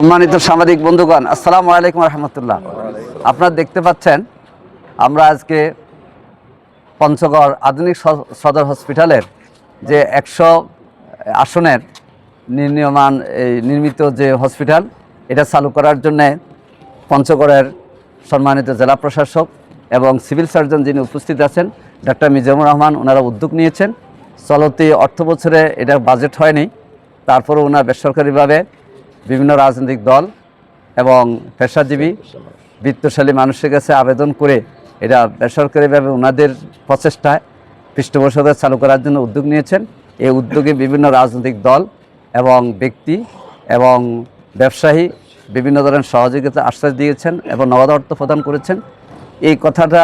সম্মানিত সাংবাদিক বন্ধুগণ, আসসালামু আলাইকুম রহমতুল্লাহ। আপনারা দেখতে পাচ্ছেন, আমরা আজকে পঞ্চগড় আধুনিক সদর হসপিটালের যে একশো আসনের নির্মাণ এই নির্মিত যে হসপিটাল, এটা চালু করার জন্যে পঞ্চগড়ের সম্মানিত জেলা প্রশাসক এবং সিভিল সার্জন যিনি উপস্থিত আছেন, ডাক্তার মিজামুর রহমান ওনারা উদ্যোগ নিয়েছেন। চলতি অর্থ বছরে এটা বাজেট হয়নি তারপরে ওনার বেসরকারিভাবে বিভিন্ন রাজনৈতিক দল এবং পেশাজীবী, বিত্তশালী মানুষের কাছে আবেদন করে এটা বেসরকারিভাবে ওনাদের প্রচেষ্টায় পৃষ্ঠপোষকতা চালু করার জন্য উদ্যোগ নিয়েছেন। এই উদ্যোগে বিভিন্ন রাজনৈতিক দল এবং ব্যক্তি এবং ব্যবসায়ী বিভিন্ন ধরনের সহযোগিতা আশ্বাস দিয়েছেন এবং নগদ অর্থ প্রদান করেছেন। এই কথাটা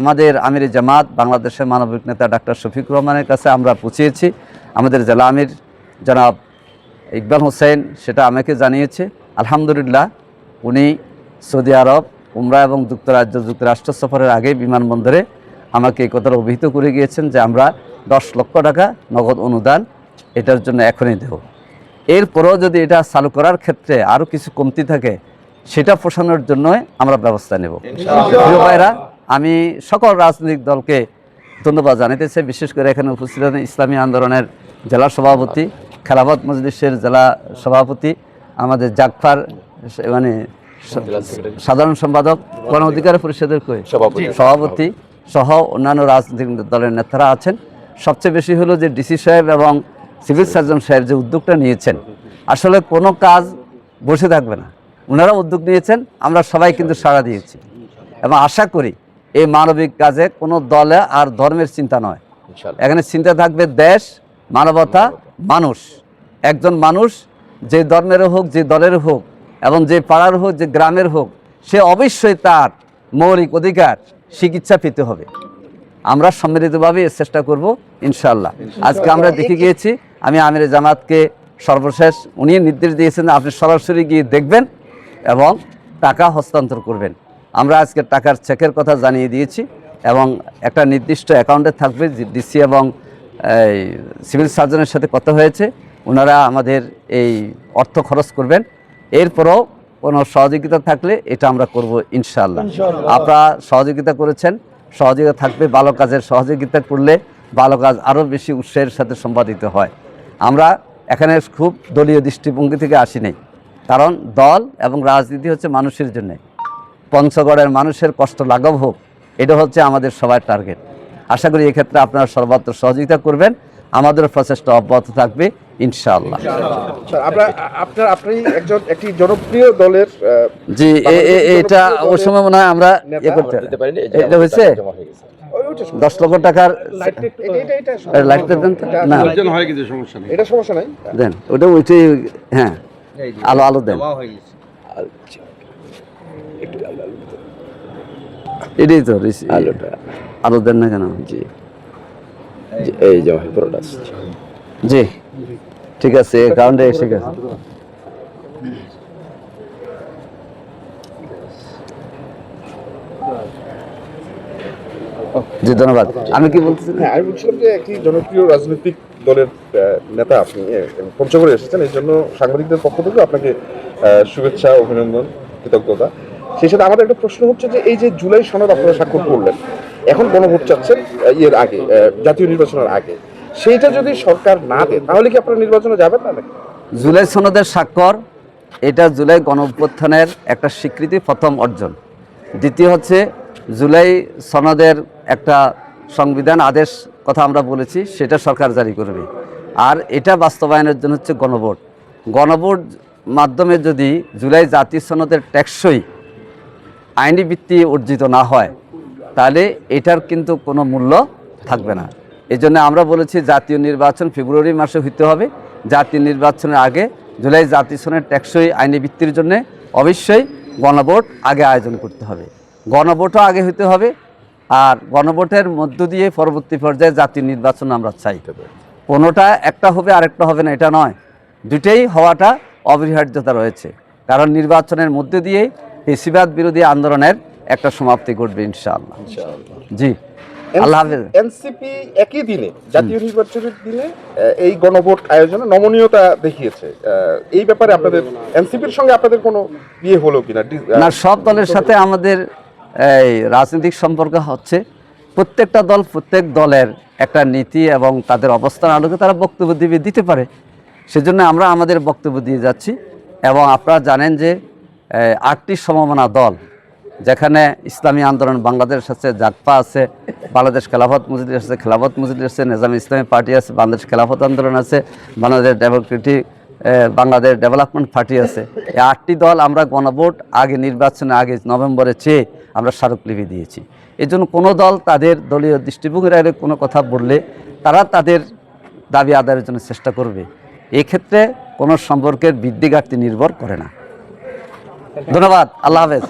আমাদের আমির জামাত, বাংলাদেশের মানবিক নেতা ডাক্তার শফিকুর রহমানের কাছে আমরা পৌঁছিয়েছি আমাদের জেলা আমির জনাব ইকবাল হোসেন সেটা আমাকে জানিয়েছে। আলহামদুলিল্লাহ উনি সৌদি আরব উমরা এবং যুক্তরাজ্য যুক্তরাষ্ট্র সফরের আগে বিমানবন্দরে আমাকে এই কথাটা অভিহিত করে গিয়েছেন যে আমরা দশ লক্ষ টাকা নগদ অনুদান এটার জন্য এখনই দেব। এরপরেও যদি এটা চালু করার ক্ষেত্রে আরও কিছু কমতি থাকে সেটা পোষানোর জন্যই আমরা ব্যবস্থা নেব। প্রিয় ভাইরা আমি সকল রাজনৈতিক দলকে ধন্যবাদ জানাতে চাই। বিশেষ করে এখানে উপস্থিত ইসলামী আন্দোলনের জেলা সভাপতি খেলাফত মজলিসের জেলা সভাপতি আমাদের জাকফার মানে সাধারণ সম্পাদক গণ অধিকার পরিষদের? সভাপতি। সহ অন্যান্য রাজনৈতিক দলের নেতারা আছেন। সবচেয়ে বেশি হলো যে ডিসি সাহেব এবং সিভিল সার্জন সাহেব যে উদ্যোগটা নিয়েছেন। আসলে কোনো কাজ বসে থাকবে না। ওনারা উদ্যোগ নিয়েছেন আমরা সবাই কিন্তু সাড়া দিয়েছি। এবং আশা করি এই মানবিক কাজে কোনো দলে আর ধর্মের চিন্তা নয়। এখানে চিন্তা থাকবে দেশ মানবতা মানুষ। একজন মানুষ যে ধর্মের হোক যে দলের হোক এবং যে পাড়ার হোক যে গ্রামের হোক সে অবশ্যই তার মৌলিক অধিকার চিকিৎসা পেতে হবে। আমরা সম্মিলিতভাবে এর চেষ্টা করব ইনশাল্লাহ আজকে আমরা দেখে গিয়েছি আমি আমির জামাতকে সর্বশেষ উনি নির্দেশ দিয়েছেন আপনি সরাসরি গিয়ে দেখবেন এবং টাকা হস্তান্তর করবেন। আমরা আজকে টাকার চেকের কথা জানিয়ে দিয়েছি এবং একটা নির্দিষ্ট অ্যাকাউন্টে থাকবে ডিসি এবং সিভিল সার্জনের সাথে কথা হয়েছে। ওনারা আমাদের এই অর্থ খরচ করবেন। এরপরও কোনো সহযোগিতা থাকলে এটা আমরা করব ইনশাআল্লাহ। আপনারা সহযোগিতা করেছেন। সহযোগিতা থাকবে ভালো কাজের সহযোগিতা করলে ভালো কাজ আরও বেশি উৎসাহের সাথে সম্পাদিত হয়। আমরা এখানে খুব দলীয় দৃষ্টিভঙ্গি থেকে আসি নাই। কারণ দল এবং রাজনীতি হচ্ছে মানুষের জন্যে। পঞ্চগড়ের মানুষের কষ্ট লাঘব হোক এটা হচ্ছে আমাদের সবার টার্গেট। আশা করি এক্ষেত্রে আপনারা সর্বত্র সহযোগিতা করবেন। আমাদের প্রচেষ্টা অব্যাহত থাকবে ইনশাআল্লাহ। আচ্ছা, আপনার আপনি একজন একটি জনপ্রিয় দলের জি এ- এ- এটা ওই সময় মনে হয় আমরা ইয়ে করতে এটা হয়েছে? দশ লক্ষ টাকার দেন না। হয় এটা সমস্যা নাই? দেন ওটা ওইটাই হ্যাঁ। আলো আলো দেন। এটাই তো আলো দেন না কেন? জি। এই যে পুরোটা জি। ঠিক আছে গেছে। জি ধন্যবাদ। আমি কি বলতেছি? হ্যাঁ আমি বলছিলাম যে একটি জনপ্রিয় রাজনৈতিক দলের নেতা আপনি পঞ্চগড়ে এসেছেন। এই জন্য সাংবাদিকদের পক্ষ থেকে আপনাকে আহ, শুভেচ্ছা অভিনন্দন কৃতজ্ঞতা। সেই সাথে আমাদের একটা প্রশ্ন হচ্ছে যে এই যে জুলাই সনদ আপনারা স্বাক্ষর করলেন, এখন গণভোট চাচ্ছেন ইয়ের আগে জাতীয় নির্বাচনের আগে। সেইটা যদি সরকার না দেয়, তাহলে কি আপনারা নির্বাচনে যাবেন না জুলাই সনদের স্বাক্ষর, এটা জুলাই গণ অভ্যুত্থানের একটা স্বীকৃতি, প্রথম অর্জন। দ্বিতীয় হচ্ছে, জুলাই সনদের একটা সংবিধান, আদেশ কথা আমরা বলেছি, সেটা সরকার জারি করবে। আর এটা বাস্তবায়নের জন্য হচ্ছে গণভোট। গণভোট মাধ্যমে যদি জুলাই জাতীয় সনদের টেকসই আইনি ভিত্তি অর্জিত না হয়, তাহলে এটার কিন্তু কোনো মূল্য থাকবে না। এই জন্য আমরা বলেছি জাতীয় নির্বাচন ফেব্রুয়ারি মাসে হইতে হবে। জাতীয় নির্বাচনের আগে জুলাই জাতীয় সনের টেকসই আইনি ভিত্তির জন্য অবশ্যই গণভোট আগে আয়োজন করতে হবে। গণভোটও আগে হইতে হবে আর গণভোটের মধ্য দিয়ে পরবর্তী পর্যায়ে জাতীয় নির্বাচন আমরা চাই। কোনোটা একটা হবে, আরেকটা হবে না, এটা নয়। দুটেই হওয়াটা অপরিহার্যতা রয়েছে। কারণ নির্বাচনের মধ্যে দিয়েই পেশিবাদ বিরোধী আন্দোলনের একটা সমাপ্তি ঘটবে ইনশাআল্লাহ। জি। আল্লাহ হাফেজ। এনসিপি একই দিনে জাতীয় নির্বাচনের দিনে এই গণভোট আয়োজনে নমনীয়তা দেখিয়েছে। এই ব্যাপারে আপনাদের এনসিপির সঙ্গে আপনাদের কোনো ইয়ে হলো কিনা? না সব দলের সাথে আমাদের এই রাজনৈতিক সম্পর্ক হচ্ছে। প্রত্যেকটা দল প্রত্যেক দলের একটা নীতি এবং তাদের অবস্থান আলোকে তারা বক্তব্য দিবে দিতে পারে। সেজন্য আমরা আমাদের বক্তব্য দিয়ে যাচ্ছি এবং আপনারা জানেন যে আটটি সমমনা দল, যেখানে ইসলামী আন্দোলন বাংলাদেশ আছে জাকপা আছে, বাংলাদেশ খেলাফত মসজিদ আছে খেলাফত মসজিদ আছে, নিজাম ইসলামী পার্টি আছে, বাংলাদেশ খেলাফত আন্দোলন আছে, Bangladesh Democratic Bangladesh Development Party আছে। এই আটটি দল আমরা গণভোট আগে নির্বাচনে আগে নভেম্বরে চেয়ে আমরা স্মারকলিপি দিয়েছি। এই জন্য কোনো দল তাদের দলীয় দৃষ্টিভঙ্গির আগে কোনো কথা বললে তারা তাদের দাবি আদায়ের জন্য চেষ্টা করবে। এক্ষেত্রে কোনো সম্পর্কের বৃদ্ধি ঘাটতি নির্ভর করে না। ধন্যবাদ আল্লাহ হাফেজ।